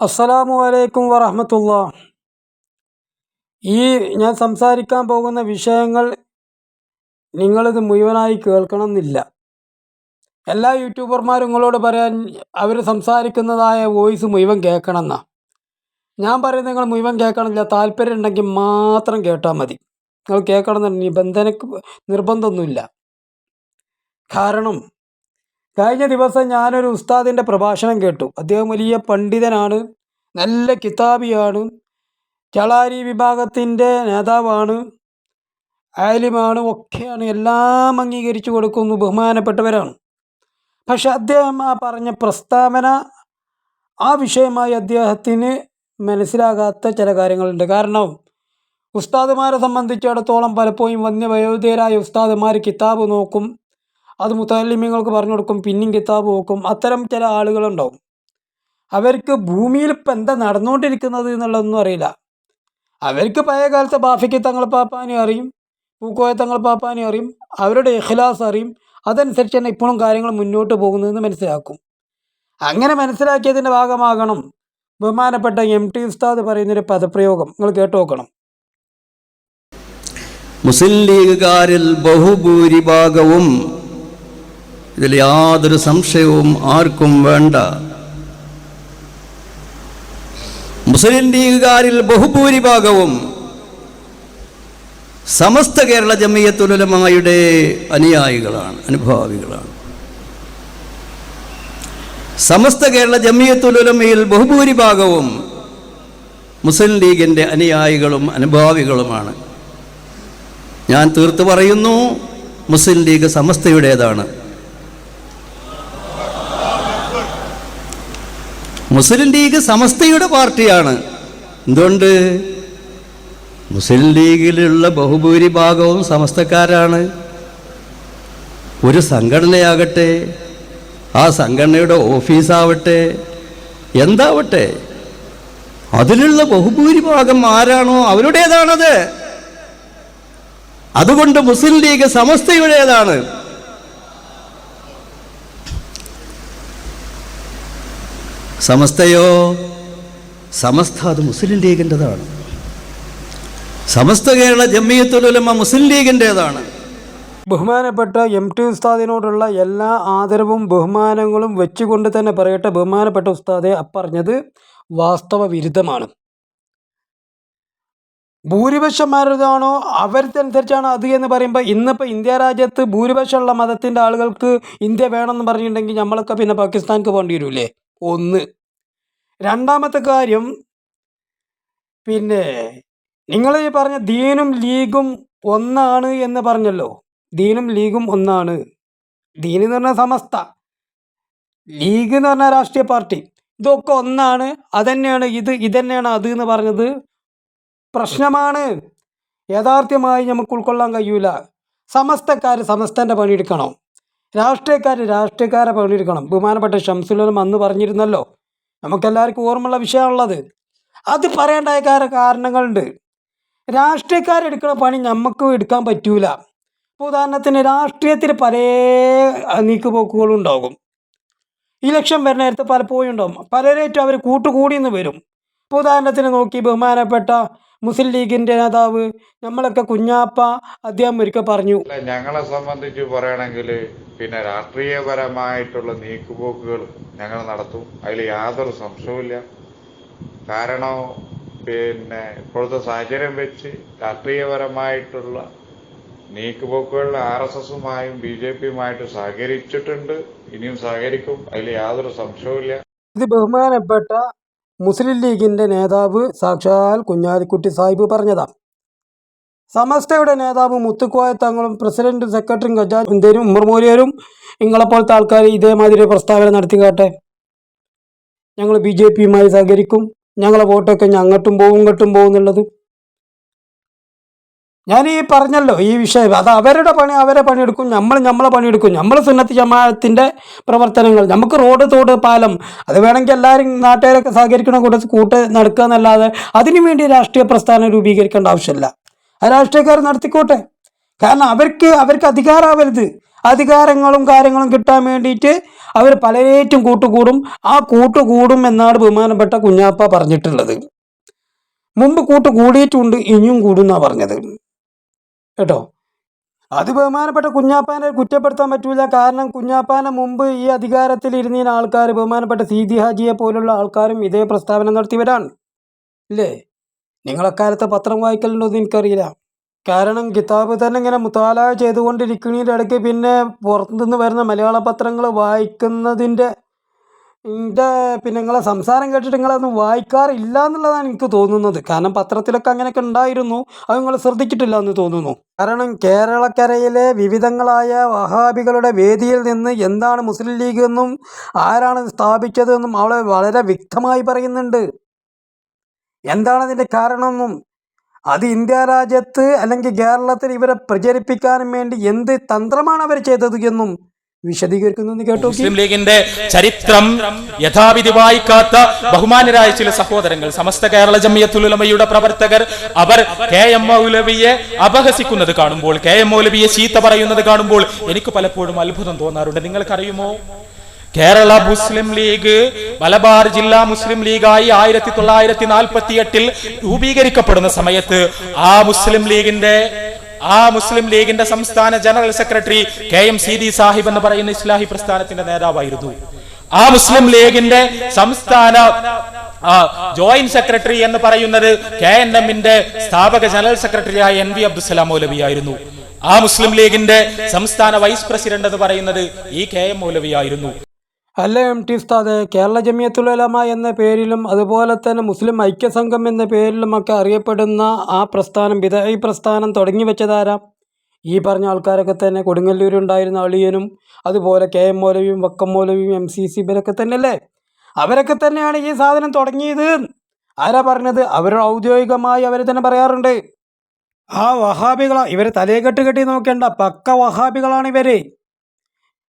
അസ്സലാമു അലൈക്കും വറഹമത്തുള്ള. ഈ ഞാൻ സംസാരിക്കാൻ പോകുന്ന വിഷയങ്ങൾ നിങ്ങളിത് മുഴുവനായി കേൾക്കണം എന്നില്ല എല്ലാ യൂട്യൂബർമാരും നിങ്ങളോട് പറയാൻ അവർ സംസാരിക്കുന്നതായ വോയിസ് മുഴുവൻ കേൾക്കണം എന്നാ ഞാൻ പറയുന്നത് നിങ്ങൾ മുഴുവൻ കേൾക്കണമെന്നില്ല. താല്പര്യം ഉണ്ടെങ്കിൽ മാത്രം കേട്ടാൽ മതി. നിങ്ങൾ കേൾക്കണം എന്നുണ്ടെങ്കിൽ നിബന്ധനക്ക് നിർബന്ധമൊന്നുമില്ല. കാരണം കഴിഞ്ഞ ദിവസം ഞാനൊരു ഉസ്താദിന്റെ പ്രഭാഷണം കേട്ടു. അദ്ദേഹം വലിയ പണ്ഡിതനാണ് നല്ല കിതാബിയാണ് ചളാരി വിഭാഗത്തിന്റെ നേതാവാണ് ആലിമാണ് ഒക്കെയാണ് എല്ലാം അംഗീകരിച്ചു കൊടുക്കുന്നു ബഹുമാനപ്പെട്ടവരാണ്. പക്ഷെ അദ്ദേഹം ആ പറഞ്ഞ പ്രസ്താവന ആ വിഷയമായി അദ്ദേഹത്തിന് മനസ്സിലാകാത്ത ചില കാര്യങ്ങളുണ്ട്. കാരണം ഉസ്താദുമാരെ സംബന്ധിച്ചിടത്തോളം പലപ്പോഴും വന്യ വയോധികരായ ഉസ്താദുമാർ കിതാബ് നോക്കും അത് മുത്താലിമ്യങ്ങൾക്ക് പറഞ്ഞു കൊടുക്കും പിന്നെയും കിതാബ് നോക്കും. അത്തരം ചില ആളുകളുണ്ടാവും. അവർക്ക് ഭൂമിയിൽ ഇപ്പം എന്താ നടന്നുകൊണ്ടിരിക്കുന്നത് എന്നുള്ളതൊന്നും അറിയില്ല. അവർക്ക് പഴയ കാലത്തെ ബാഫിക്ക് തങ്ങൾ പാപ്പാനെ അറിയും പൂക്കോയ തങ്ങൾ പാപ്പാനെ അറിയും അവരുടെ ഇഖ്ലാസ് അറിയും. അതനുസരിച്ച് തന്നെ ഇപ്പോഴും കാര്യങ്ങൾ മുന്നോട്ട് പോകുന്നതെന്ന് മനസ്സിലാക്കും. അങ്ങനെ മനസ്സിലാക്കിയതിന്റെ ഭാഗമാകണം ബഹുമാനപ്പെട്ട എം ടി ഉസ്താദ് പറയുന്നൊരു പദപ്രയോഗം. നിങ്ങൾ കേട്ടു നോക്കണം. മുസ്ലിം ലീഗുകാരിൽ ബഹുഭൂരിഭാഗവും ഇതിൽ യാതൊരു സംശയവും ആർക്കും വേണ്ട. മുസ്ലിം ലീഗുകാരിൽ ബഹുഭൂരിഭാഗവും സമസ്ത കേരള ജമീയത്തുലമായുടെ അനുയായികളാണ് അനുഭാവികളാണ്. സമസ്ത കേരള ജമീയത്തുലമയിൽ ബഹുഭൂരിഭാഗവും മുസ്ലിം ലീഗിന്റെ അനുയായികളും അനുഭാവികളുമാണ്. ഞാൻ തീർത്തു പറയുന്നു മുസ്ലിം ലീഗ് സമസ്തയുടേതാണ്. മുസ്ലിം ലീഗ് സമസ്തയുടെ പാർട്ടിയാണ്. എന്തുകൊണ്ട്? മുസ്ലിം ലീഗിലുള്ള ബഹുഭൂരിഭാഗവും സമസ്തക്കാരാണ്. ഒരു സംഘടനയാകട്ടെ ആ സംഘടനയുടെ ഓഫീസാവട്ടെ എന്താവട്ടെ അതിലുള്ള ബഹുഭൂരിഭാഗം ആരാണോ അവരുടേതാണത്. അതുകൊണ്ട് മുസ്ലിം ലീഗ് സമസ്തയുടേതാണ്. സമസ്തയോ? സമസ്ത അത് മുസ്ലിം ലീഗിന്റെതാണ്. സമസ്ത കേരള ജമ്മിയത്തുലമ മുസ്ലിം ലീഗിന്റെതാണ്. ബഹുമാനപ്പെട്ട എം ടി ഉസ്താദിനോടുള്ള എല്ലാ ആദരവും ബഹുമാനങ്ങളും വെച്ചുകൊണ്ട് തന്നെ പറയട്ടെ ബഹുമാനപ്പെട്ട ഉസ്താദെ അപ്പറഞ്ഞത് വാസ്തവ വിരുദ്ധമാണ്. ഭൂരിപക്ഷന്മാരുതാണോ അവരുടനുസരിച്ചാണ് അത് എന്ന് പറയുമ്പോൾ ഇന്നിപ്പോൾ ഇന്ത്യ രാജ്യത്ത് ഭൂരിപക്ഷമുള്ള മതത്തിന്റെ ആളുകൾക്ക് ഇന്ത്യ വേണമെന്ന് പറഞ്ഞിട്ടുണ്ടെങ്കിൽ നമ്മളൊക്കെ പിന്നെ പാകിസ്ഥാനിക്ക് പോകേണ്ടി വരില്ലേ? ഒന്ന്. രണ്ടാമത്തെ കാര്യം പിന്നെ നിങ്ങൾ ഈ പറഞ്ഞ ദീനും ലീഗും ഒന്നാണ് എന്ന് പറഞ്ഞല്ലോ. ദീനും ലീഗും ഒന്നാണ്. ദീൻ എന്ന് പറഞ്ഞ സമസ്ത. ലീഗ് എന്ന് പറഞ്ഞ രാഷ്ട്രീയ പാർട്ടി. ഇതൊക്കെ ഒന്നാണ് അതന്നെയാണ് ഇത് ഇതന്നെയാണ് അത് എന്ന് പറഞ്ഞത് പ്രശ്നമാണ്. യഥാർത്ഥമായി നമുക്ക് ഉൾക്കൊള്ളാൻ കഴിയൂല. സമസ്തക്കാർ സമസ്തന്റെ പണിയെടുക്കണം രാഷ്ട്രീയക്കാർ രാഷ്ട്രീയക്കാരെ പകലിരിക്കണം. ബഹുമാനപ്പെട്ട ഷംസുലും അന്ന് പറഞ്ഞിരുന്നല്ലോ. നമുക്കെല്ലാവർക്കും ഓർമ്മയുള്ള വിഷയമുള്ളത് അത് പറയേണ്ടായ കാര- കാരണങ്ങളുണ്ട് രാഷ്ട്രീയക്കാരെടുക്കുന്ന പണി നമുക്ക് എടുക്കാൻ പറ്റൂല. ഉദാഹരണത്തിന് രാഷ്ട്രീയത്തിൽ പല നീക്കുപോക്കുകളും ഉണ്ടാകും. ഇലക്ഷൻ വരുന്ന നേരത്ത് പലപ്പോഴും ഉണ്ടാകും. പലരേറ്റും അവർ കൂട്ടുകൂടിയെന്ന് വരും. ഉദാഹരണത്തിന് നോക്കി ബഹുമാനപ്പെട്ട മുസ്ലിം ലീഗിന്റെ നേതാവ് നമ്മളൊക്കെ കുഞ്ഞാപ്പ അദ്ദേഹം ഒരിക്കൽ പറഞ്ഞു. ഞങ്ങളെ സംബന്ധിച്ച് പറയണമെങ്കിൽ പിന്നെ രാഷ്ട്രീയപരമായിട്ടുള്ള നീക്കുപോക്കുകൾ ഞങ്ങൾ നടത്തും. അതിൽ യാതൊരു സംശയവുമില്ല. കാരണം പിന്നെ ഇപ്പോഴത്തെ സാഹചര്യം വെച്ച് രാഷ്ട്രീയപരമായിട്ടുള്ള നീക്കുപോക്കുകളിൽ ആർ എസ് എസുമായും ബി ജെ പിയുമായിട്ട് സഹകരിച്ചിട്ടുണ്ട്. ഇനിയും സഹകരിക്കും. അതിൽ യാതൊരു സംശയവുമില്ല. ഇത് ബഹുമാനപ്പെട്ട മുസ്ലിം ലീഗിന്റെ നേതാവ് സാക്ഷാൽ കുഞ്ഞാലിക്കുട്ടി സാഹിബ് പറഞ്ഞതാണ് സമസ്തയുടെ നേതാവ് മുത്തുക്കോയ തങ്ങളും പ്രസിഡന്റും സെക്രട്ടറിയും ഖജാൻതരും ഉമ്മർ മൂലിയരും നിങ്ങളെപ്പോലത്തെ ആൾക്കാർ ഇതേമാതിരി പ്രസ്താവന നടത്തി കാട്ടെ ഞങ്ങൾ ബി ജെ പിയുമായി സഹകരിക്കും. ഞങ്ങളെ വോട്ടൊക്കെ ഞങ്ങട്ടും പോകും ഇങ്ങോട്ടും പോകും എന്നുള്ളത് ഞാൻ ഈ പറഞ്ഞല്ലോ ഈ വിഷയം. അത് അവരുടെ പണി അവരെ പണിയെടുക്കും. നമ്മൾ നമ്മളെ പണിയെടുക്കും. നമ്മൾ സുന്നത്തി ജമാഅത്തിന്റെ പ്രവർത്തനങ്ങൾ. നമുക്ക് റോഡ് തോട് പാലം. അത് വേണമെങ്കിൽ എല്ലാവരും നാട്ടുകാരൊക്കെ സഹകരിക്കണ കൂട്ടത്തിൽ കൂട്ട് നടക്കുക എന്നല്ലാതെ അതിനു വേണ്ടി രാഷ്ട്രീയ പ്രസ്ഥാനം രൂപീകരിക്കേണ്ട ആവശ്യമില്ല. ആ രാഷ്ട്രീയക്കാർ നടത്തിക്കോട്ടെ. കാരണം അവർക്ക് അവർക്ക് അധികാരമാവരുത് അധികാരങ്ങളും കാര്യങ്ങളും കിട്ടാൻ വേണ്ടിയിട്ട് അവർ പലരേറ്റും കൂട്ടുകൂടും. ആ കൂട്ടുകൂടും എന്നാണ് ബഹുമാനപ്പെട്ട കുഞ്ഞാപ്പ പറഞ്ഞിട്ടുള്ളത്. മുമ്പ് കൂട്ടുകൂടിയിട്ടുണ്ട് ഇനിയും കൂടും എന്നാണ് പറഞ്ഞത്. കേട്ടോ? അത് ബഹുമാനപ്പെട്ട കുഞ്ഞാപ്പാനെ കുറ്റപ്പെടുത്താൻ പറ്റൂല. കാരണം കുഞ്ഞാപ്പാനെ മുമ്പ് ഈ അധികാരത്തിൽ ഇരുന്നീന ആൾക്കാർ ബഹുമാനപ്പെട്ട സീതി ഹാജിയെ പോലുള്ള ആൾക്കാരും ഇതേ പ്രസ്താവന നടത്തിയവരാണ്. ഇല്ലേ? നിങ്ങളക്കാലത്തെ പത്രം വായിക്കലുണ്ടോ എന്ന് എനിക്കറിയില്ല. കാരണം കിതാബ് തന്നെ ഇങ്ങനെ മുത്താല ചെയ്തുകൊണ്ടിരിക്കുന്നതിന്റെ ഇടയ്ക്ക് പിന്നെ പുറത്തുനിന്ന് വരുന്ന മലയാള പത്രങ്ങൾ വായിക്കുന്നതിന്റെ എന്റെ പിന്നെ നിങ്ങളെ സംസാരം കേട്ടിട്ട് നിങ്ങളതൊന്നും വായിക്കാറില്ല എന്നുള്ളതാണ് എനിക്ക് തോന്നുന്നത്. കാരണം പത്രത്തിലൊക്കെ അങ്ങനെയൊക്കെ ഉണ്ടായിരുന്നു. അത് നിങ്ങൾ ശ്രദ്ധിച്ചിട്ടില്ല എന്ന് തോന്നുന്നു. കാരണം കേരളക്കരയിലെ വിവിധങ്ങളായ വഹാബികളുടെ വേദിയിൽ നിന്ന് എന്താണ് മുസ്ലിം ലീഗ് എന്നും ആരാണ് സ്ഥാപിച്ചതെന്നും അവളെ വളരെ വ്യക്തമായി പറയുന്നുണ്ട്. എന്താണ് അതിന്റെ കാരണമെന്നും അത് ഇന്ത്യ രാജ്യത്ത് അല്ലെങ്കിൽ കേരളത്തിൽ ഇവരെ പ്രചരിപ്പിക്കാനും വേണ്ടി എന്ത് തന്ത്രമാണ് അവർ ചെയ്തത് എന്നും. വിശദീകരിക്കുന്നു കേട്ടോ മുസ്ലിം ലീഗിന്റെ ചരിത്രം യഥാവിധി വായിക്കാത്ത ബഹുമാനരായ ചില സഹോദരങ്ങൾ. സമസ്ത കേരള ജമിയത്തുലമയുടെ പ്രവർത്തകർ അവർ കെ. എം. മൗലവിയെ അപഹസിക്കുന്നത് കാണുമ്പോൾ കെ. എം. മൗലവിയെ ചീത്ത പറയുന്നത് കാണുമ്പോൾ എനിക്ക് പലപ്പോഴും അത്ഭുതം തോന്നാറുണ്ട്. നിങ്ങൾക്കറിയുമോ? കേരള മുസ്ലിം ലീഗ് മലബാർ ജില്ലാ മുസ്ലിം ലീഗായി ആയിരത്തി തൊള്ളായിരത്തി നാൽപ്പത്തി എട്ടിൽ രൂപീകരിക്കപ്പെടുന്ന സമയത്ത് ആ മുസ്ലിം ലീഗിന്റെ ആ മുസ്ലിം ലീഗിന്റെ സംസ്ഥാന general secretary K M C D Sahib എന്ന് പറയുന്ന ഇസ്ലാഹി പ്രസ്ഥാനത്തിന്റെ നേതാവായിരുന്നു. ആ മുസ്ലിം ലീഗിന്റെ സംസ്ഥാന ജോയിന്റ് സെക്രട്ടറി എന്ന് പറയുന്നത് കെ എൻ എമ്മിന്റെ സ്ഥാപക ജനറൽ സെക്രട്ടറിയായ എൻ വി അബ്ദുസലാം മൗലവി ആയിരുന്നു. ആ മുസ്ലിം ലീഗിന്റെ സംസ്ഥാന വൈസ് പ്രസിഡന്റ് എന്ന് പറയുന്നത് ഈ കെ എം മൗലവിയായിരുന്നു അല്ല എം ടി ഉസ്താദ്? കേരള ജമിയത്തുലമ എന്ന പേരിലും അതുപോലെ തന്നെ മുസ്ലിം ഐക്യസംഘം എന്ന പേരിലുമൊക്കെ അറിയപ്പെടുന്ന ആ പ്രസ്ഥാനം വിദായി പ്രസ്ഥാനം തുടങ്ങി വെച്ചതാരാം ഈ പറഞ്ഞ ആൾക്കാരൊക്കെ തന്നെ കൊടുങ്ങല്ലൂരുണ്ടായിരുന്ന അളിയനും അതുപോലെ കെ എം മൗലവിയും വക്കം മൗലവിയും എം സി സി ഇവരൊക്കെ തന്നെ അല്ലേ? അവരൊക്കെ തന്നെയാണ് ഈ സാധനം തുടങ്ങിയത്. ആരാ പറഞ്ഞത്? അവർ ഔദ്യോഗികമായി അവർ തന്നെ പറയാറുണ്ട്. ആ വഹാബികളാണ് ഇവർ തലയെ കെട്ടി നോക്കേണ്ട പക്ക വഹാബികളാണ് ഇവർ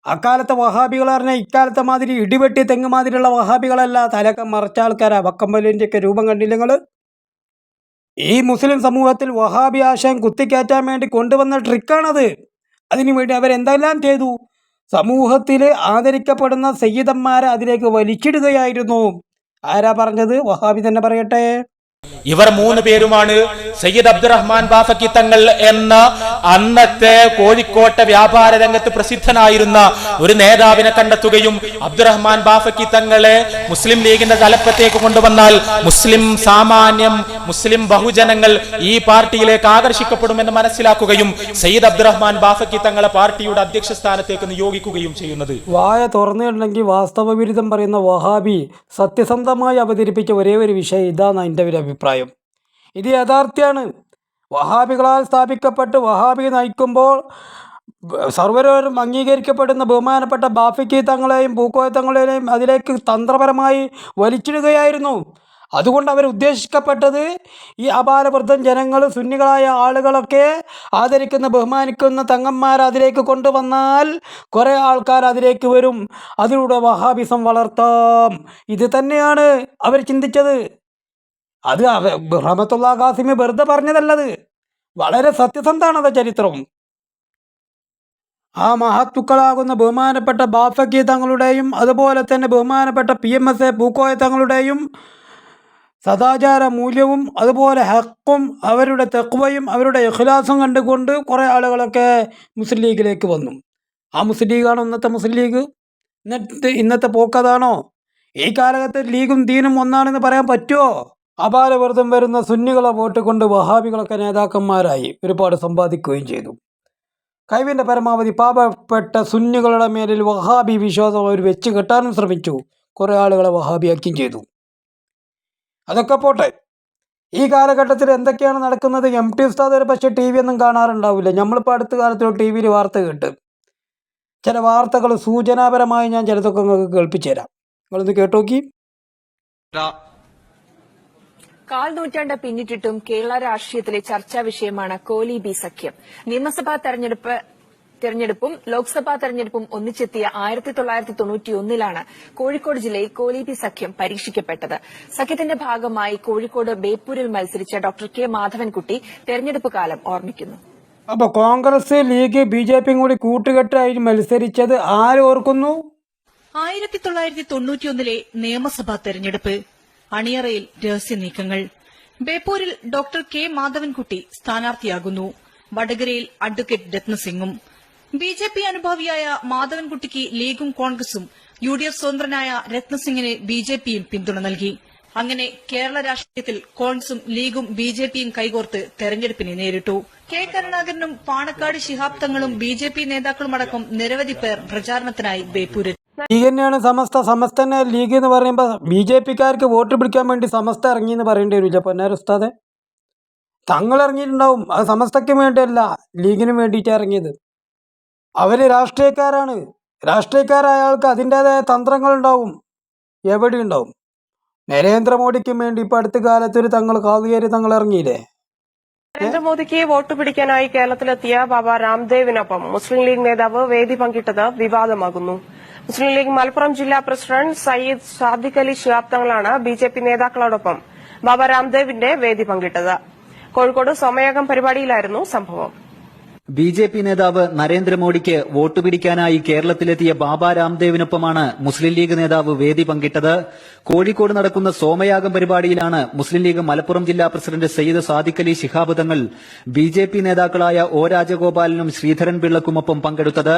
അക്കാലത്തെ വഹാബികൾ പറഞ്ഞാൽ ഇക്കാലത്തെ മാതിരി ഇടിവെട്ടി തെങ്ങ് മാതിരിയുള്ള വഹാബികളല്ല. തലക്കം മറച്ച ആൾക്കാരാ. വക്കമ്പലിന്റെയൊക്കെ രൂപം കണ്ടില്ല നിങ്ങൾ ഈ മുസ്ലിം സമൂഹത്തിൽ വഹാബി ആശയം കുത്തിക്കയറ്റാൻ വേണ്ടി കൊണ്ടുവന്ന ട്രിക്കാണത്. അതിനു വേണ്ടി അവരെന്തെല്ലാം ചെയ്തു? സമൂഹത്തിൽ ആദരിക്കപ്പെടുന്ന സയ്യിദന്മാരെ അതിലേക്ക് വലിച്ചിടുകയായിരുന്നു. ആരാ പറഞ്ഞത്? വഹാബി തന്നെ പറയട്ടെ. ഇവർ മൂന്ന് പേരുമാണ് സയ്യിദ് അബ്ദുറഹ്മാൻ ബാഫക്കി തങ്ങൾ എന്ന അന്നത്തെ കോഴിക്കോട്ടെ വ്യാപാര രംഗത്ത് പ്രസിദ്ധനായിരുന്ന ഒരു നേതാവിനെ കണ്ടെത്തുകയും അബ്ദുറഹ്മാൻ ബാഫക്കി തങ്ങളെ മുസ്ലിം ലീഗിന്റെ തലപ്പത്തേക്ക് കൊണ്ടുവന്നാൽ മുസ്ലിം സാമാന്യം മുസ്ലിം ബഹുജനങ്ങൾ ഈ പാർട്ടിയിലേക്ക് ആകർഷിക്കപ്പെടുമെന്ന് മനസ്സിലാക്കുകയും സയ്യിദ് അബ്ദുറഹ്മാൻ ബാഫക്കി തങ്ങളെ പാർട്ടിയുടെ അധ്യക്ഷ സ്ഥാനത്തേക്ക് നിയോഗിക്കുകയും ചെയ്യുന്നത്. വായ തുറന്നിട്ടുണ്ടെങ്കിൽ വാസ്തവവിരുദ്ധം പറയുന്ന വഹാബി സത്യസന്ധമായി അവതരിപ്പിച്ച ഒരേ ഒരു വിഷയം ഇതാണ് എന്റെ അഭിപ്രായം. ഇത് യഥാർത്ഥ്യമാണ് വഹാബികളാൽ സ്ഥാപിക്കപ്പെട്ട് വഹാബി നയിക്കുമ്പോൾ സർവരോരും അംഗീകരിക്കപ്പെടുന്ന ബഹുമാനപ്പെട്ട ബാഫിക്കി തങ്ങളെയും പൂക്കോയ തങ്ങളെയും അതിലേക്ക് തന്ത്രപരമായി വലിച്ചിടുകയായിരുന്നു. അതുകൊണ്ട് അവർ ഉദ്ദേശിക്കപ്പെട്ടത് ഈ അപാലവൃദ്ധം ജനങ്ങൾ സുന്നികളായ ആളുകളൊക്കെ ആദരിക്കുന്ന ബഹുമാനിക്കുന്ന തങ്ങന്മാർ അതിലേക്ക് കൊണ്ടുവന്നാൽ കുറേ ആൾക്കാർ അതിലേക്ക് വരും. അതിലൂടെ വഹാബിസം വളർത്താം. ഇത് തന്നെയാണ് അവർ ചിന്തിച്ചത്. അത് റഹമത്തുള്ള ഖാസിമി വെറുതെ പറഞ്ഞതല്ലത്. വളരെ സത്യസന്ധാണത് ചരിത്രവും ആ മഹത്തുക്കളാകുന്ന ബഹുമാനപ്പെട്ട ബാഫക്കി തങ്ങളുടെയും അതുപോലെ തന്നെ ബഹുമാനപ്പെട്ട P M S A Pookoya തങ്ങളുടെയും സദാചാര മൂല്യവും അതുപോലെ ഹക്കും അവരുടെ തെക്കുവയും അവരുടെ ഇഖ്ലാസും കണ്ടുകൊണ്ട് കുറേ ആളുകളൊക്കെ മുസ്ലിം ലീഗിലേക്ക് വന്നു. ആ മുസ്ലിം ലീഗാണോ ഇന്നത്തെ മുസ്ലിം ലീഗ്? ഇന്നത്തെ ഇന്നത്തെ പോക്കതാണോ ഈ കാലഘട്ടത്തിൽ ലീഗും ദീനും ഒന്നാണെന്ന് പറയാൻ പറ്റുമോ അപാലവൃതം വരുന്ന സുന്നികളെ വോട്ട് കൊണ്ട് വഹാബികളൊക്കെ നേതാക്കന്മാരായി ഒരുപാട് സമ്പാദിക്കുകയും ചെയ്തു. കഴിവിന്റെ പരമാവധി പാപപ്പെട്ട സുന്നികളുടെ മേലിൽ വഹാബി വിശ്വാസം അവർ വെച്ച് കെട്ടാനും ശ്രമിച്ചു. കുറേ ആളുകളെ വഹാബിയാക്കുകയും ചെയ്തു. അതൊക്കെ പോട്ടെ. ഈ കാലഘട്ടത്തിൽ എന്തൊക്കെയാണ് നടക്കുന്നത്? എം ടി ഉസ്താദ് പക്ഷേ ടി വി ഒന്നും കാണാറുണ്ടാവില്ല. നമ്മളിപ്പോൾ അടുത്ത കാലത്ത് ടി വിയിൽ വാർത്ത കേട്ട്. ചില വാർത്തകൾ സൂചനാപരമായി ഞാൻ ചിലതൊക്കെ നിങ്ങൾക്ക് കേൾപ്പിച്ചു തരാം നിങ്ങളൊന്ന് കേട്ടോക്കി കാൽ നൂറ്റാണ്ട് പിന്നിട്ടിട്ടും കേരള രാഷ്ട്രീയത്തിലെ ചർച്ചാ വിഷയമാണ് കോലി ബി സഖ്യം. നിയമസഭാ തെരഞ്ഞെടുപ്പ് തെരഞ്ഞെടുപ്പും ലോക്സഭാ തെരഞ്ഞെടുപ്പും ഒന്നിച്ചെത്തിയ ആയിരത്തി തൊള്ളായിരത്തി തൊണ്ണൂറ്റിയൊന്നിലാണ് കോഴിക്കോട് ജില്ലയിൽ കോലീബി സഖ്യം പരീക്ഷിക്കപ്പെട്ടത്. സഖ്യത്തിന്റെ ഭാഗമായി കോഴിക്കോട് ബേപ്പൂരിൽ മത്സരിച്ച ഡോക്ടർ കെ മാധവൻകുട്ടി തെരഞ്ഞെടുപ്പ് കാലം ഓർമ്മിക്കുന്നു. അപ്പോൾ കോൺഗ്രസ് ലീഗ് ബി ജെ പിയും കൂടി കൂട്ടുകെട്ടായി മത്സരിച്ചത് ആര് ഓർക്കുന്നു? ആയിരത്തി തൊള്ളായിരത്തി തൊണ്ണൂറ്റിയൊന്നിലെ നിയമസഭാ തെരഞ്ഞെടുപ്പ് അണിയറയിൽ രഹസ്യ നീക്കങ്ങൾ. ബേപ്പൂരിൽ ഡോക്ടർ കെ മാധവൻകുട്ടി സ്ഥാനാർത്ഥിയാകുന്നു. വടകരയിൽ അഡ്വക്കേറ്റ് രത്നസിംഗും. ബി ജെ പി അനുഭാവിയായ മാധവൻകുട്ടിക്ക് ലീഗും കോൺഗ്രസും. യു ഡി എഫ് സ്വതന്ത്രനായ രത്നസിംഗിന് ബി ജെ പിയും പിന്തുണ നൽകി. അങ്ങനെ കേരള രാഷ്ട്രീയത്തിൽ കോൺഗ്രസും ലീഗും ബി ജെ പിയും കൈകോർത്ത് തെരഞ്ഞെടുപ്പിനെ നേരിട്ടു. കെ കരുണാകരനും പാണക്കാട് ശിഹാബ് തങ്ങളും ബി ജെ പി നേതാക്കളുമടക്കം നിരവധി പേർ പ്രചാരണത്തിനായി ബേപ്പൂരിൽ ലീഗ് തന്നെയാണ് സമസ്ത. സമസ്ത തന്നെ ലീഗ് എന്ന് പറയുമ്പോൾ ബി ജെ പിക്കാർക്ക് വോട്ട് പിടിക്കാൻ വേണ്ടി സമസ്ത ഇറങ്ങി എന്ന് പറയേണ്ടി വരില്ല പൊന്നാര ഉസ്താദെ. തങ്ങൾ ഇറങ്ങിയിട്ടുണ്ടാവും അത് സമസ്തയ്ക്ക് വേണ്ടിയല്ല ലീഗിന് വേണ്ടിയിട്ട് ഇറങ്ങിയത്. അവർ രാഷ്ട്രീയക്കാരാണ്. രാഷ്ട്രീയക്കാരായ ആൾക്ക് അതിന്റേതായ തന്ത്രങ്ങളുണ്ടാവും. എവിടെ ഉണ്ടാവും നരേന്ദ്രമോദിക്കും വേണ്ടി ഇപ്പൊ അടുത്ത കാലത്തൊരു തങ്ങൾ കാതുകേറി തങ്ങൾ ഇറങ്ങിയില്ലേ നരേന്ദ്രമോദിക്ക് വോട്ട് പിടിക്കാനായി കേരളത്തിലെത്തിയ ബാബ രാംദേവിനൊപ്പം മുസ്ലിം ലീഗ് നേതാവ് വേദി പങ്കിട്ടത് വിവാദമാകുന്നു. മുസ്ലിം ലീഗ് മലപ്പുറം ജില്ലാ പ്രസിഡന്റ് സയ്യിദ് സാദിഖ് അലി ശിഹാബ് തങ്ങളാണ് ബി ജെ പി നേതാക്കളോടൊപ്പം ബാബ രാംദേവിന്റെ വേദി പങ്കിട്ടത്. കോഴിക്കോട് സമയകം പരിപാടിയിലായിരുന്നു സംഭവം. ബി ജെ പി നേതാവ് നരേന്ദ്രമോദിക്ക് വോട്ട് പിടിക്കാനായി കേരളത്തിലെത്തിയ ബാബ രാംദേവിനൊപ്പമാണ് മുസ്ലിം ലീഗ് നേതാവ് വേദി പങ്കിട്ടത്. കോഴിക്കോട് നടക്കുന്ന സോമയാഗം പരിപാടിയിലാണ് മുസ്ലിം ലീഗ് മലപ്പുറം ജില്ലാ president Sayyid Sadiq Ali Shihab Thangal B J P നേതാക്കളായ ഒ രാജഗോപാലനും ശ്രീധരൻപിള്ളക്കുമൊപ്പം പങ്കെടുത്തത്.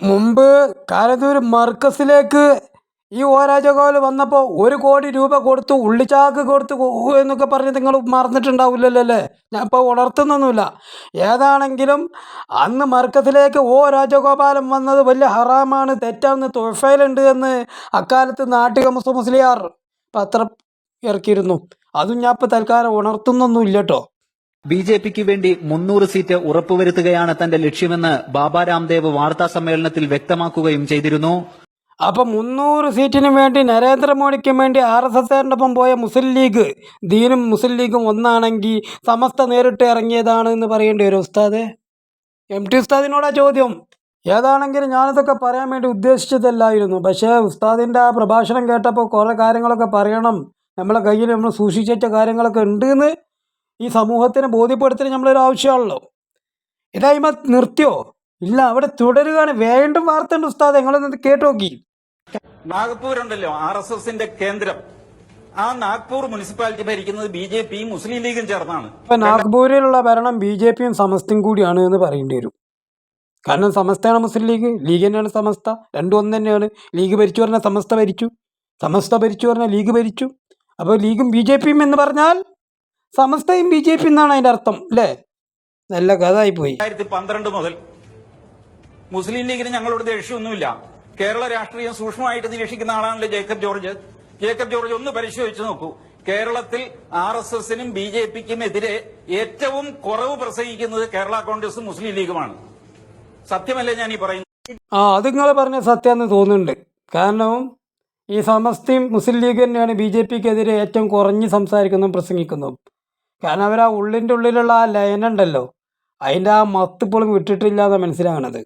മുമ്പ് കാരന്തൂർ മർക്കസിലേക്ക് ഈ രാജഗോപാൽ വന്നപ്പോൾ ഒരു കോടി രൂപ കൊടുത്തു ഉള്ളിച്ചാക്ക് കൊടുത്തു എന്നൊക്കെ പറഞ്ഞ് നിങ്ങൾ മറന്നിട്ടുണ്ടാവില്ലല്ലോ അല്ലേ ഞാൻ ഇപ്പോൾ ഉണർത്തുന്നൊന്നുമില്ല. ഏതാണെങ്കിലും അന്ന് മർക്കത്തിലേക്ക് ഓ രാജഗോപാലൻ വന്നത് വലിയ ഹറാമാണ് തെറ്റാണെന്ന് തൊഫയിലുണ്ട് എന്ന് അക്കാലത്ത് നാട്ടിക മുസ്ലിം മുസ്ലിയാർ പത്രം ഇറക്കിയിരുന്നു. അതും ഞാൻ ഇപ്പോൾ തൽക്കാലം ഉണർത്തുന്നൊന്നുമില്ല കേട്ടോ. ബി ജെ പിക്ക് വേണ്ടി മുന്നൂറ് സീറ്റ് ഉറപ്പുവരുത്തുകയാണ് തന്റെ ലക്ഷ്യമെന്ന് ബാബാ രാംദേവ് വാർത്താ സമ്മേളനത്തിൽ വ്യക്തമാക്കുകയും ചെയ്തിരുന്നു. അപ്പൊ മുന്നൂറ് സീറ്റിന് വേണ്ടി നരേന്ദ്രമോദിക്ക് വേണ്ടി ആർ എസ് എസ്കാരനൊപ്പം പോയ മുസ്ലിം ലീഗ് ദീനും മുസ്ലിം ലീഗും ഒന്നാണെങ്കിൽ സമസ്ത നേരിട്ട് ഇറങ്ങിയതാണ് എന്ന് പറയേണ്ടി വരും. ഉസ്താദ് എം ടി ഉസ്താദിനോടാ ചോദ്യം. ഏതാണെങ്കിലും ഞാനിതൊക്കെ പറയാൻ വേണ്ടി ഉദ്ദേശിച്ചതല്ലായിരുന്നു. പക്ഷേ ഉസ്താദിന്റെ ആ പ്രഭാഷണം കേട്ടപ്പോൾ കുറേ കാര്യങ്ങളൊക്കെ പറയണം. നമ്മളെ കയ്യിൽ നമ്മൾ സൂക്ഷിച്ച കാര്യങ്ങളൊക്കെ ഉണ്ട് എന്ന് ഈ സമൂഹത്തിന് ബോധ്യപ്പെടുത്തൽ നമ്മളൊരു ആവശ്യമാണല്ലോ. ഇതായ്മ നിർത്തിയോ? ഇല്ല അവിടെ തുടരുകയാണ്. വേണ്ടും വാർത്തയുണ്ട് ഉസ്താദ് നിങ്ങളൊന്ന് കേട്ടു നോക്കി. നാഗ്പൂർ ഉണ്ടല്ലോ ആർ എസ് എസിന്റെ കേന്ദ്രം. ആ നാഗ്പൂർ മുനിസിപ്പാലിറ്റി ഭരിക്കുന്നത് ബി ജെ പിയും മുസ്ലിം ലീഗും ചേർന്നാണ്. ഇപ്പൊ നാഗ്പൂരിലുള്ള ഭരണം ബി ജെ പിയും സമസ്തയും കൂടിയാണ് എന്ന് പറയേണ്ടി വരും. കാരണം സമസ്തയാണ് മുസ്ലിം ലീഗ് ലീഗ് തന്നെയാണ് സമസ്ത രണ്ടും ഒന്ന് തന്നെയാണ്. ലീഗ് ഭരിച്ചു പറഞ്ഞാൽ സമസ്ത ഭരിച്ചു സമസ്ത ഭരിച്ചു പറഞ്ഞാൽ ലീഗ് ഭരിച്ചു. അപ്പോൾ ലീഗും ബി ജെ പിയും എന്ന് പറഞ്ഞാൽ സമസ്തയും ബി ജെ പി എന്നാണ് അതിന്റെ അർത്ഥം അല്ലേ? നല്ല കഥ ആയിപ്പോയി രണ്ടായിരത്തി പന്ത്രണ്ട് മുതൽ മുസ്ലിം ലീഗിന് ഞങ്ങളോട് ദേഷ്യമൊന്നുമില്ല. കേരള രാഷ്ട്രീയം സൂക്ഷ്മമായിട്ട് നിരീക്ഷിക്കുന്ന ആളാണല്ലോ ജേക്കബ് ജോർജ്? ജേക്കബ് ജോർജ് ഒന്ന് പരിശോധിച്ച് നോക്കൂ. കേരളത്തിൽ ആർ എസ് എസിനും ബി ജെ പിക്കും എതിരെ ഏറ്റവും കുറവ് പ്രസംഗിക്കുന്നത് കേരള കോൺഗ്രസും മുസ്ലിം ലീഗുമാണ്. സത്യമല്ലേ ഞാൻ ഈ പറയുന്നത്? ആ അത് നിങ്ങൾ പറഞ്ഞ സത്യമെന്ന് തോന്നുന്നുണ്ട്. കാരണം ഈ സമസ്തയും മുസ്ലിം ലീഗ് തന്നെയാണ് ബി ജെ പിക്കെതിരെ ഏറ്റവും കുറഞ്ഞ് സംസാരിക്കുന്നതും പ്രസംഗിക്കുന്നതും. കാരണം അവർ ആ ഉള്ളിന്റെ ഉള്ളിലുള്ള ആ ലയനുണ്ടല്ലോ അതിന്റെ ആ മത്ത് ഇപ്പോഴും വിട്ടിട്ടില്ല എന്നാണ് മനസ്സിലാകണത്.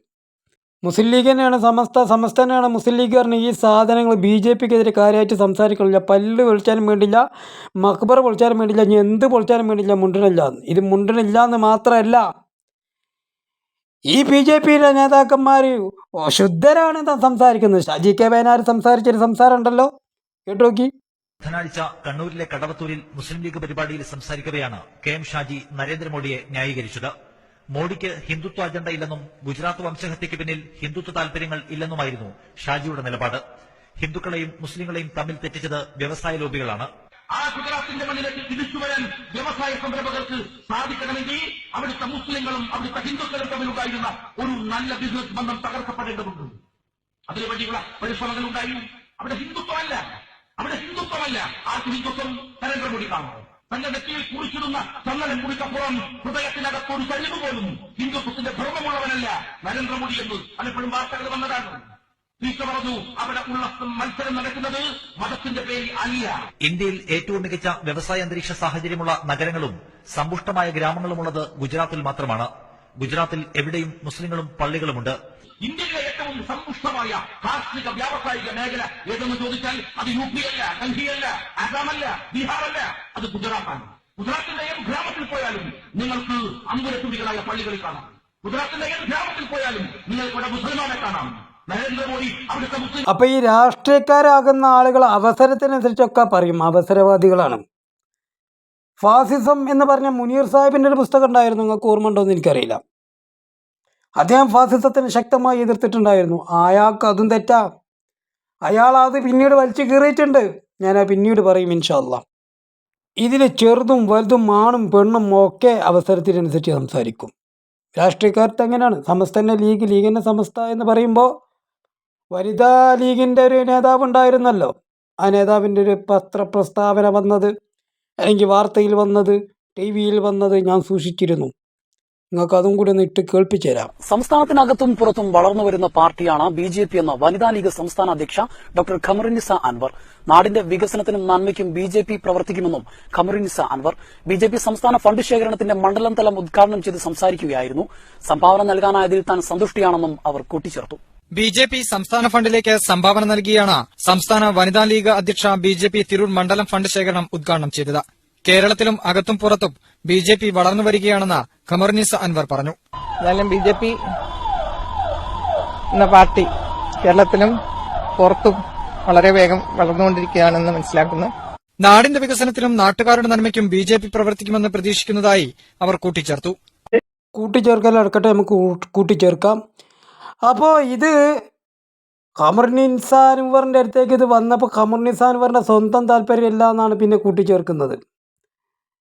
മുസ്ലിം ലീഗ് തന്നെയാണ് സമസ്ത സമസ്ത തന്നെയാണ് മുസ്ലിം ലീഗ് പറഞ്ഞ ഈ സാധനങ്ങൾ ബി ജെ പിക്കെതിരെ കാര്യമായിട്ട് സംസാരിക്കണില്ല. പല്ല് പൊളിച്ചാലും വേണ്ടില്ല മക്ബർ പൊളിച്ചാലും വേണ്ടില്ല ഇനി എന്ത് പൊളിച്ചാലും വേണ്ടില്ല മുണ്ടനില്ല എന്ന്. ഇത് മുണ്ടണില്ല എന്ന് മാത്രമല്ല ഈ ബി ജെ പിയിലെ നേതാക്കന്മാർ ശുദ്ധരാണ് സംസാരിക്കുന്നത്. ഷാജി കെ വയനാട് സംസാരിച്ചൊരു സംസാരം ഉണ്ടല്ലോ കേട്ടു നോക്കി. ബുധനാഴ്ച കണ്ണൂരിലെ കടവത്തൂരിൽ മുസ്ലിം ലീഗ് പരിപാടിയിൽ സംസാരിക്കവെയാണ് കെ എം ഷാജി നരേന്ദ്രമോദിയെ ന്യായീകരിച്ചത്. മോഡിക്ക് ഹിന്ദുത്വ അജണ്ട ഇല്ലെന്നും ഗുജറാത്ത് വംശഹത്യയ്ക്ക് പിന്നിൽ ഹിന്ദുത്വ താൽപര്യങ്ങൾ ഇല്ലെന്നുമായിരുന്നു ഷാജിയുടെ നിലപാട്. ഹിന്ദുക്കളെയും മുസ്ലിങ്ങളെയും തമ്മിൽ തെറ്റിച്ചത് വ്യവസായ ലോബികളാണ്. ആ ഗുജറാത്തിന്റെ മണ്ണിലേക്ക് തിരിച്ചു വരാൻ വ്യവസായ സംരംഭകർക്ക് സാധിക്കണമെങ്കിൽ അവിടുത്തെ മുസ്ലിങ്ങളും അവിടുത്തെ ഹിന്ദുക്കളും തമ്മിലുണ്ടായിരുന്ന ഒരു നല്ല ബിസിനസ് ബന്ധം തകർക്കപ്പെടേണ്ടതുണ്ട്. അതിനുവേണ്ടിയുള്ള പരിശ്രമങ്ങൾ ഉണ്ടായി അവിടെ ഹിന്ദുത്വമല്ല. അവിടെ ഹിന്ദുത്വമല്ല. ഹിന്ദുത്വം നരേന്ദ്രമോദി കാണുന്നു തന്റെ നെറ്റിയിൽ കുറിച്ചിടുന്ന ചന്ദനം കുറിക്കപ്പുറം ഹൃദയത്തിനകത്ത് ഒരു കഴിവ് പോലും ഹിന്ദുത്വത്തിന്റെ ഭർമ്മമുള്ളവനല്ല നരേന്ദ്രമോദി എന്ന് പലപ്പോഴും വാർത്തകൾ വന്നതാണ്. അവിടെ ഉള്ള മത്സരം നടക്കുന്നത് മതത്തിന്റെ പേരിൽ അല്ല. ഇന്ത്യയിൽ ഏറ്റവും മികച്ച വ്യവസായ അന്തരീക്ഷ സാഹചര്യമുള്ള നഗരങ്ങളും സമ്പുഷ്ടമായ ഗ്രാമങ്ങളുമുള്ളത് ഗുജറാത്തിൽ മാത്രമാണ്. ഗുജറാത്തിൽ എവിടെയും മുസ്ലിങ്ങളും പള്ളികളുമുണ്ട്. ഇന്ത്യയിലെ ഏറ്റവും സമ്പുഷ്ടമായ കാർഷിക വ്യാവസായിക മേഖല ഏതെന്ന് ചോദിച്ചാൽ അത് യു പി അല്ല ഡൽഹിയല്ല ആസാമല്ല ബീഹാറല്ല അത് ഗുജറാത്താണ്. ഗുജറാത്തിന്റെ ഏത് ഗ്രാമത്തിൽ പോയാലും നിങ്ങൾക്ക് അമ്പുരത്തുടികളായ പള്ളികളിൽ കാണാം. ഗുജറാത്തിന്റെ ഏത് ഗ്രാമത്തിൽ പോയാലും നിങ്ങൾക്ക് ഇവിടെ മുസൽമാനെ കാണാം. അപ്പൊ ഈ രാഷ്ട്രീയക്കാരാകുന്ന ആളുകൾ അവസരത്തിനനുസരിച്ചൊക്കെ പറയും അവസരവാദികളാണ്. ഫാസിസം എന്ന് പറഞ്ഞ മുനീർ സാഹിബിന്റെ ഒരു പുസ്തകം ഉണ്ടായിരുന്നു നിങ്ങൾക്ക് ഓർമ്മ ഉണ്ടോ എന്ന് എനിക്കറിയില്ല. അദ്ദേഹം ഫാസിസത്തിന് ശക്തമായി എതിർത്തിട്ടുണ്ടായിരുന്നു. അയാൾക്ക് അതും തെറ്റാ. അയാൾ അത് പിന്നീട് വലിച്ചു കീറിയിട്ടുണ്ട്. ഞാൻ പിന്നീട് പറയും ഇൻഷാല്ല ഇതിൽ ചെറുതും വലുതും ആണും പെണ്ണും ഒക്കെ അവസരത്തിനനുസരിച്ച് സംസാരിക്കും. രാഷ്ട്രീയക്കാർക്ക് അങ്ങനെയാണ്. സമസ്തന്നെ ലീഗ് ലീഗിന്റെ സമസ്ത എന്ന് പറയുമ്പോൾ വനിതാ ലീഗിന്റെ ഒരു നേതാവ് ഉണ്ടായിരുന്നല്ലോ. ആ നേതാവിന്റെ ഒരു പത്രപ്രസ്താവന വന്നത് അല്ലെങ്കിൽ വാർത്തയിൽ വന്നത് ടി വിയിൽ വന്നത് ഞാൻ സൂക്ഷിച്ചിരുന്നു. നിങ്ങൾക്ക് അതും കൂടി ഒന്ന് ഇട്ട് കേൾപ്പിച്ചു തരാം സംസ്ഥാനത്തിനകത്തും പുറത്തും വളർന്നു വരുന്ന പാർട്ടിയാണ് ബി ജെ പി എന്ന വനിതാ ലീഗ് സംസ്ഥാന അധ്യക്ഷ ഡോക്ടർ ഖമറിനിസ അൻവർ. നാടിന്റെ വികസനത്തിനും നന്മയ്ക്കും ബി ജെ പി പ്രവർത്തിക്കുമെന്നും Khamarunnisa Anwar. B J P സംസ്ഥാന ഫണ്ട് ശേഖരണത്തിന്റെ മണ്ഡലം തലം ഉദ്ഘാടനം ചെയ്ത് സംസാരിക്കുകയായിരുന്നു. സംഭാവന നൽകാനായതിൽ താൻ സന്തുഷ്ടിയാണെന്നും അവർ കൂട്ടിച്ചേർത്തു. ബി ജെ പി സംസ്ഥാന ഫണ്ടിലേക്ക് സംഭാവന നൽകിയാണ് സംസ്ഥാന വനിതാ ലീഗ് അധ്യക്ഷ ബി ജെ പി തിരൂർ മണ്ഡലം ഫണ്ട് ശേഖരണം ഉദ്ഘാടനം ചെയ്തത്. കേരളത്തിലും അകത്തും പുറത്തും ബി ജെ പി വളർന്നു വരികയാണെന്ന് ഖമർനിസ അൻവർ പറഞ്ഞു. എന്നാലും ബി ജെ പി എന്ന പാർട്ടി കേരളത്തിലും പുറത്തും വളരെ വേഗം വളർന്നുകൊണ്ടിരിക്കുകയാണെന്ന് മനസ്സിലാക്കുന്നു. നാടിന്റെ വികസനത്തിനും നാട്ടുകാരുടെ നന്മയ്ക്കും ബി ജെ പി പ്രവർത്തിക്കുമെന്ന് പ്രതീക്ഷിക്കുന്നതായി അവർ കൂട്ടിച്ചേർത്തു. കൂട്ടിച്ചേർക്കൽ എടുക്കട്ടെ നമുക്ക് കൂട്ടിച്ചേർക്കാം. അപ്പോൾ ഇത് ഖമർനിസാൻവറിന്റെ അടുത്തേക്ക് ഇത് വന്നപ്പോൾ ഖമർനിസാൻവറിന്റെ സ്വന്തം താല്പര്യമില്ല എന്നാണ് പിന്നെ കൂട്ടിച്ചേർക്കുന്നത്.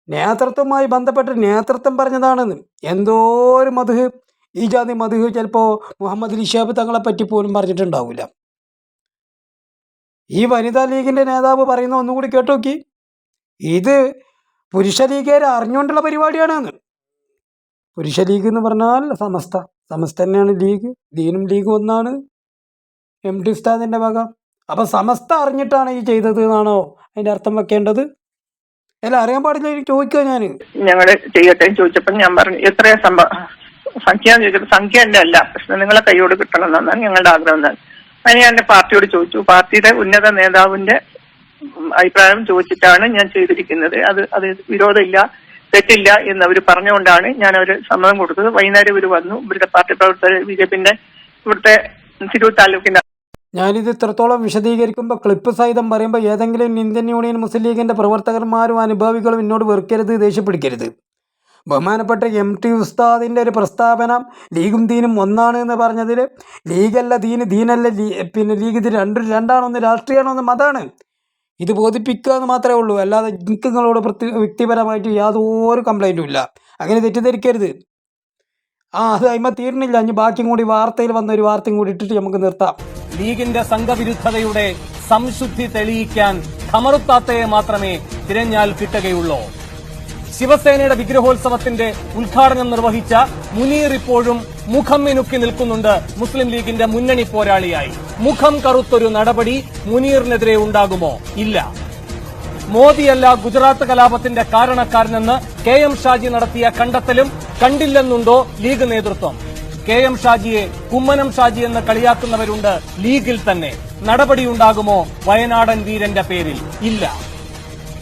നേതൃത്വവുമായി ബന്ധപ്പെട്ട് നേതൃത്വം പറഞ്ഞതാണെന്ന് എന്തോ ഒരു മധു ഈ ജാതി മധു ചിലപ്പോൾ മുഹമ്മദ് നിഷാബ് തങ്ങളെ പറ്റി പോലും പറഞ്ഞിട്ടുണ്ടാവില്ല ഈ വനിതാ ലീഗിന്റെ നേതാവ് പറയുന്ന ഒന്നും കൂടി കേട്ടോക്കി. ഇത് പുരുഷ ലീഗുകാർ അറിഞ്ഞുകൊണ്ടുള്ള പരിപാടിയാണെന്ന്. പുരുഷ ലീഗ് എന്ന് പറഞ്ഞാൽ സമസ്ത. സമസ്ത തന്നെയാണ് ലീഗ്. ദീനും ലീഗ് ഒന്നാണ്. എം ടി ഉസ്താദിന്റെ വക. അപ്പം സമസ്ത അറിഞ്ഞിട്ടാണ് ഈ ചെയ്തത് എന്നാണോ അതിന്റെ അർത്ഥം വെക്കേണ്ടത്? അല്ല അറിയാൻ പാടില്ല എനിക്ക് ചോദിക്കുക ഞാൻ ഞങ്ങൾ ചെയ്യട്ടെ ചോദിച്ചപ്പോൾ ഞാൻ പറഞ്ഞു എത്രയാ സംഭവം സംഖ്യ ചോദിച്ചത് സംഖ്യ എന്റെ അല്ല പ്രശ്നം നിങ്ങളെ കൈയോട് കിട്ടണം എന്നാണ് ഞങ്ങളുടെ ആഗ്രഹം എന്നാണ്. അതിന് ഞാൻ എന്റെ പാർട്ടിയോട് ചോദിച്ചു പാർട്ടിയുടെ ഉന്നത നേതാവിന്റെ അഭിപ്രായം ചോദിച്ചിട്ടാണ് ഞാൻ ചെയ്തിരിക്കുന്നത്. അത് അത് വിരോധമില്ല തെറ്റില്ല എന്ന് അവർ പറഞ്ഞുകൊണ്ടാണ് ഞാൻ അവർ സമ്മതം കൊടുത്തത്. വൈകുന്നേരം ഇവർ വന്നു ഇവരുടെ പാർട്ടി പ്രവർത്തകർ ബി ജെ പിന്റെ ഇവിടുത്തെ തിരൂർ താലൂക്കിന്റെ ഞാനിത് ഇത്രത്തോളം വിശദീകരിക്കുമ്പോൾ ക്ലിപ്പ് സഹിതം പറയുമ്പോൾ ഏതെങ്കിലും ഇന്ത്യൻ യൂണിയൻ മുസ്ലിം ലീഗിന്റെ പ്രവർത്തകന്മാരും അനുഭാവികളും എന്നോട് വെറുക്കരുത് ദേഷ്യപ്പിടിക്കരുത്. ബഹുമാനപ്പെട്ട എം ടി ഉസ്താദിന്റെ ഒരു പ്രസ്താവന ലീഗും ദീനും ഒന്നാണ് എന്ന് പറഞ്ഞതിൽ ലീഗല്ല ദീന് ദീനല്ല ലീ പിന്നെ ലീഗ് ഇത് രണ്ടും രണ്ടാണോ ഒന്ന് രാഷ്ട്രീയമാണ് ഒന്ന് മതമാണ് ഇത് ബോധിപ്പിക്കുക എന്ന് മാത്രമേ ഉള്ളൂ. അല്ലാതെ നിങ്ങളോട് പ്രത്യേക വ്യക്തിപരമായിട്ട് യാതൊരു കംപ്ലൈന്റും ഇല്ല. അങ്ങനെ തെറ്റിദ്ധരിക്കരുത്. ആ അത് അയിമ തീർന്നില്ല. ഇനി ബാക്കിയും കൂടി വാർത്തയിൽ വന്ന ഒരു വാർത്തയും കൂടി ഇട്ടിട്ട് നമുക്ക് നിർത്താം. ലീഗിന്റെ സംഘവിരുദ്ധതയുടെ സംശുദ്ധി തെളിയിക്കാൻ ഖമറുത്താത്തയെ മാത്രമേ തിരഞ്ഞാൽ കിട്ടുകയുള്ളൂ. ശിവസേനയുടെ വിഗ്രഹോത്സവത്തിന്റെ ഉദ്ഘാടനം നിർവഹിച്ച മുനീർ ഇപ്പോഴും മുഖം മിനുക്കി നിൽക്കുന്നുണ്ട് മുസ്ലിം ലീഗിന്റെ മുന്നണി പോരാളിയായി. മുഖം കറുത്തൊരു നടപടി മുനീറിനെതിരെ ഉണ്ടാകുമോ? ഇല്ല. മോദിയല്ല ഗുജറാത്ത് കലാപത്തിന്റെ കാരണക്കാരനെന്ന് കെ എം ഷാജി നടത്തിയ കണ്ടെത്തലും കണ്ടില്ലെന്നുണ്ടോ ലീഗ് നേതൃത്വം? കെ എം ഷാജിയെ കുമ്മനം ഷാജി എന്ന് കളിയാക്കുന്നവരുണ്ട് ലീഗിൽ തന്നെ. നടപടിയുണ്ടാകുമോ? വയനാടൻ വീരന്റെ പേരിൽ ഇല്ല.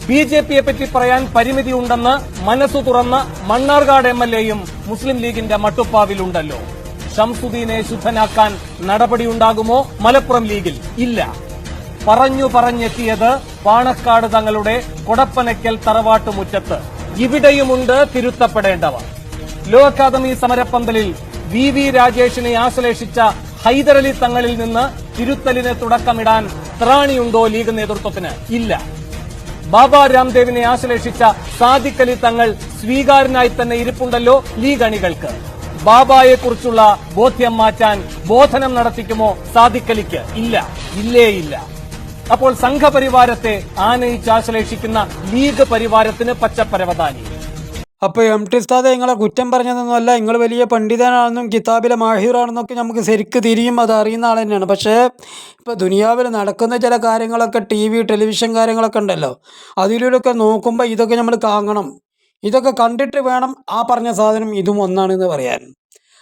ബി ജെ പിയെ പറ്റി പറയാൻ പരിമിതിയുണ്ടെന്ന് മനസ്സു തുറന്ന മണ്ണാർകാട് എം എൽ എയും മുസ്ലിം ലീഗിന്റെ മട്ടുപ്പാവിലുണ്ടല്ലോ. ഷംസുദ്ദീനെ ശുദ്ധനാക്കാൻ നടപടിയുണ്ടാകുമോ? മലപ്പുറം ലീഗിൽ ഇല്ല. പറഞ്ഞു പറഞ്ഞെത്തിയത് പാണക്കാട് തങ്ങളുടെ കൊടപ്പനയ്ക്കൽ തറവാട്ടുമുറ്റത്ത്. ഇവിടെയുമുണ്ട് തിരുത്തപ്പെടേണ്ടവർ. ലോ അക്കാദമി സമരപ്പന്തലിൽ വി വി രാജേഷിനെ ആശ്ലേഷിച്ച ഹൈദരലി തങ്ങളിൽ നിന്ന് തിരുത്തലിന് തുടക്കമിടാൻ ത്രാണിയുണ്ടോ ലീഗ് നേതൃത്വത്തിന്? ഇല്ല. ബാബ രാംദേവിനെ ആശ്ലേഷിച്ച സാദിഖലി തങ്ങൾ സ്വീകാരനായി തന്നെ ഇരിപ്പുണ്ടല്ലോ ലീഗ് അണികൾക്ക്. ബാബായെക്കുറിച്ചുള്ള ബോധ്യം മാറ്റാൻ ബോധനം നടത്തിക്കുമോ സാദിഖലിക്ക് ഇല്ല. ഇല്ലേ ഇല്ല. അപ്പോൾ സംഘപരിവാരത്തെ ആനയിച്ചാശ്ലേഷിക്കുന്ന ലീഗ് പരിവാരത്തിന് പച്ചപ്പരവതാനി. അപ്പോൾ എം ടി ഉസ്താദ് നിങ്ങളെ കുറ്റം പറഞ്ഞതൊന്നുമല്ല നിങ്ങൾ വലിയ പണ്ഡിതനാണെന്നും കിതാബിലെ മാഹിറാണെന്നൊക്കെ നമുക്ക് ശരിക്ക് തിരിയും അത് അറിയുന്ന ആൾ തന്നെയാണ്. പക്ഷേ ഇപ്പോൾ ദുനിയാവിൽ നടക്കുന്ന ചില കാര്യങ്ങളൊക്കെ ടി വി ടെലിവിഷൻ കാര്യങ്ങളൊക്കെ ഉണ്ടല്ലോ. അതിലൂടെയൊക്കെ നോക്കുമ്പോൾ ഇതൊക്കെ നമ്മൾ കാണണം. ഇതൊക്കെ കണ്ടിട്ട് വേണം ആ പറഞ്ഞ സാധനം ഇതും ഒന്നാണെന്ന് പറയാൻ.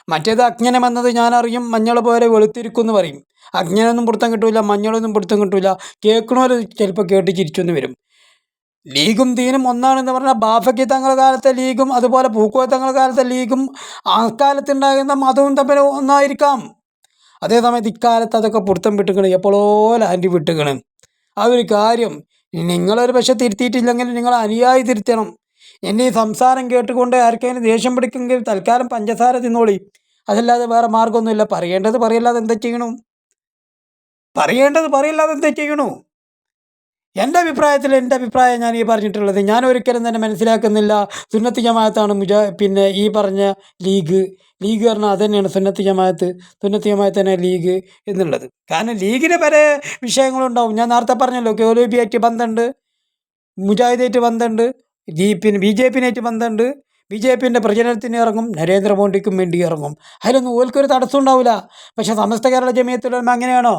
മറ്റേത് അജ്ഞനം എന്നത് ഞാനറിയും മഞ്ഞൾ പോലെ വെളുത്തിരിക്കും എന്ന് പറയും. അജ്ഞനൊന്നും പിടുത്തം കിട്ടൂല മഞ്ഞളൊന്നും പിടുത്തം കിട്ടൂല. കേൾക്കണോ ചിലപ്പോൾ കേട്ട് ചിരിച്ചൊന്ന് വരും. ലീഗും ദീനും ഒന്നാണെന്ന് പറഞ്ഞാൽ ബാഫക്കി തങ്ങളുടെ കാലത്തെ ലീഗും അതുപോലെ പൂക്കോയ തങ്ങളുടെ കാലത്തെ ലീഗും ആ കാലത്തുണ്ടാകുന്ന മതവും തമ്മിൽ ഒന്നായിരിക്കാം. അതേസമയത്ത് ഇക്കാലത്ത് അതൊക്കെ പുറത്തം വിട്ടുകണ് എപ്പോഴോ ലാൻഡ് വിട്ടുകണ്. ആ ഒരു കാര്യം നിങ്ങളൊരു പക്ഷെ തിരുത്തിയിട്ടില്ലെങ്കിൽ നിങ്ങൾ അനുയായി തിരുത്തണം. എന്നെ ഈ സംസാരം കേട്ടുകൊണ്ട് ആർക്കെങ്കിലും ദേഷ്യം പിടിക്കുമെങ്കിൽ തൽക്കാലം പഞ്ചസാര തിന്നോളി. അതല്ലാതെ വേറെ മാർഗമൊന്നുമില്ല പറയേണ്ടത് പറയല്ലാതെ എന്താ ചെയ്യണു? പറയേണ്ടത് പറയില്ലാതെ എന്താ ചെയ്യണു? എന്റെ അഭിപ്രായത്തിൽ എന്റെ അഭിപ്രായം ഞാൻ ഈ പറഞ്ഞിട്ടുള്ളത് ഞാൻ ഒരിക്കലും തന്നെ മനസ്സിലാക്കുന്നില്ല. സുന്നത്ത് ജമാഅത്താണ് മുജാ പിന്നെ ഈ പറഞ്ഞ ലീഗ്. ലീഗ് പറഞ്ഞാൽ അത് തന്നെയാണ് സുന്നത്ത് ജമാഅത്ത് സുന്നത്ത് ജമാഅത്ത് തന്നെ ലീഗ് എന്നുള്ളത്. കാരണം ലീഗിന് പല വിഷയങ്ങളുണ്ടാവും. ഞാൻ നേരത്തെ പറഞ്ഞല്ലോ കേലോബിയായിട്ട് ബന്ധമുണ്ട് മുജാഹിദായിട്ട് ബന്ധമുണ്ട് ലീ പിന്നെ ബി ജെ പിനായിട്ട് ബന്ധമുണ്ട്. ബി ജെ പിന്റെ പ്രചരണത്തിന് ഇറങ്ങും നരേന്ദ്രമോദിക്കും വേണ്ടി ഇറങ്ങും. അതിലൊന്നും ഓൽക്കൊരു തടസ്സം ഉണ്ടാവില്ല പക്ഷേ സമസ്ത കേരള ജമിയത്തുലമ അങ്ങനെയാണോ?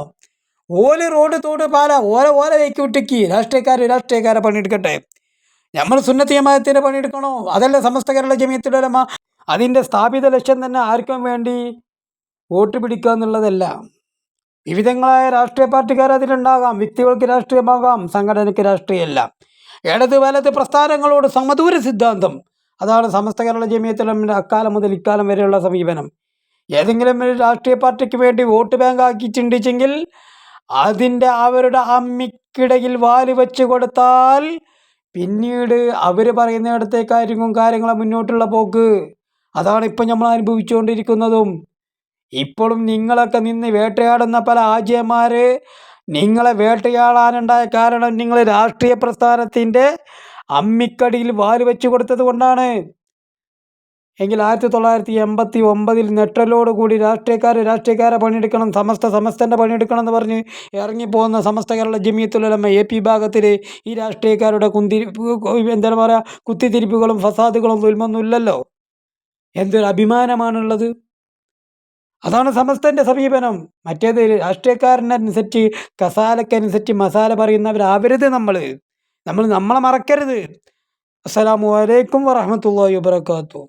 ഓൽ റോഡ് തോട് പാല. ഓല ഓല വയ്ക്കി വിട്ടിക്ക് രാഷ്ട്രീയക്കാർ രാഷ്ട്രീയക്കാരെ പണിയെടുക്കട്ടെ. നമ്മൾ സുന്നത്തി ജമാഅത്തിന്റെ പണിയെടുക്കണോ? അതല്ല സമസ്ത കേരള ജമിയത്തുലമ അതിന്റെ സ്ഥാപിത ലക്ഷ്യം തന്നെ ആർക്കും വേണ്ടി വോട്ട് പിടിക്കുക എന്നുള്ളതല്ല. വിവിധങ്ങളായ രാഷ്ട്രീയ പാർട്ടിക്കാർ അതിലുണ്ടാകാം. വ്യക്തികൾക്ക് രാഷ്ട്രീയമാകാം. സംഘടനയ്ക്ക് രാഷ്ട്രീയമല്ല ഇടത് വലത് പ്രസ്ഥാനങ്ങളോട് സമദൂര സിദ്ധാന്തം. അതാണ് സമസ്ത കേരള ജമീയത്തിലെ അക്കാലം മുതൽ ഇക്കാലം വരെയുള്ള സമീപനം. ഏതെങ്കിലും ഒരു രാഷ്ട്രീയ പാർട്ടിക്ക് വേണ്ടി വോട്ട് ബാങ്ക് ചിന്തിച്ചെങ്കിൽ അതിന്റെ അവരുടെ അമ്മിക്കിടയിൽ വാൽ വെച്ച് കൊടുത്താൽ പിന്നീട് അവർ പറയുന്നിടത്തേക്കായിരിക്കും കാര്യങ്ങളെ മുന്നോട്ടുള്ള പോക്ക്. അതാണ് ഇപ്പം നമ്മൾ അനുഭവിച്ചുകൊണ്ടിരിക്കുന്നതും. ഇപ്പോഴും നിങ്ങളൊക്കെ നിന്ന് വേട്ടയാടുന്ന പല ആജയന്മാർ നിങ്ങളെ വേട്ടയാടാനുണ്ടായ കാരണം നിങ്ങൾ രാഷ്ട്രീയ പ്രസ്ഥാനത്തിന്റെ അമ്മിക്കടിയിൽ വാൽ വെച്ച് കൊടുത്തത് കൊണ്ടാണ്. എങ്കിൽ ആയിരത്തി തൊള്ളായിരത്തി എൺപത്തി ഒമ്പതിൽ നെട്ടലോട് കൂടി രാഷ്ട്രീയക്കാർ രാഷ്ട്രീയക്കാരെ പണിയെടുക്കണം സമസ്ത സമസ്തന്റെ പണിയെടുക്കണം എന്ന് പറഞ്ഞ് ഇറങ്ങിപ്പോകുന്ന സമസ്ത കേരള ജമിയത്തുലമ എ പി ഭാഗത്തിൽ ഈ രാഷ്ട്രീയക്കാരുടെ കുന്തി എന്താ പറയുക കുത്തിത്തിരിപ്പുകളും ഫസാദുകളും ദുൽമൊന്നും ഇല്ലല്ലോ. എന്തൊരു അഭിമാനമാണുള്ളത്. അതാണ് സമസ്തന്റെ സമീപനം. മറ്റേത് രാഷ്ട്രീയക്കാരനനുസരിച്ച് കസാലക്കനുസരിച്ച് മസാല പറയുന്നവർ ആവരുത് നമ്മൾ നമ്മൾ നമ്മളെ മറക്കരുത്. അസ്സലാമു അലൈക്കും വറഹമത്തല്ലാഹി വബർക്കാത്തു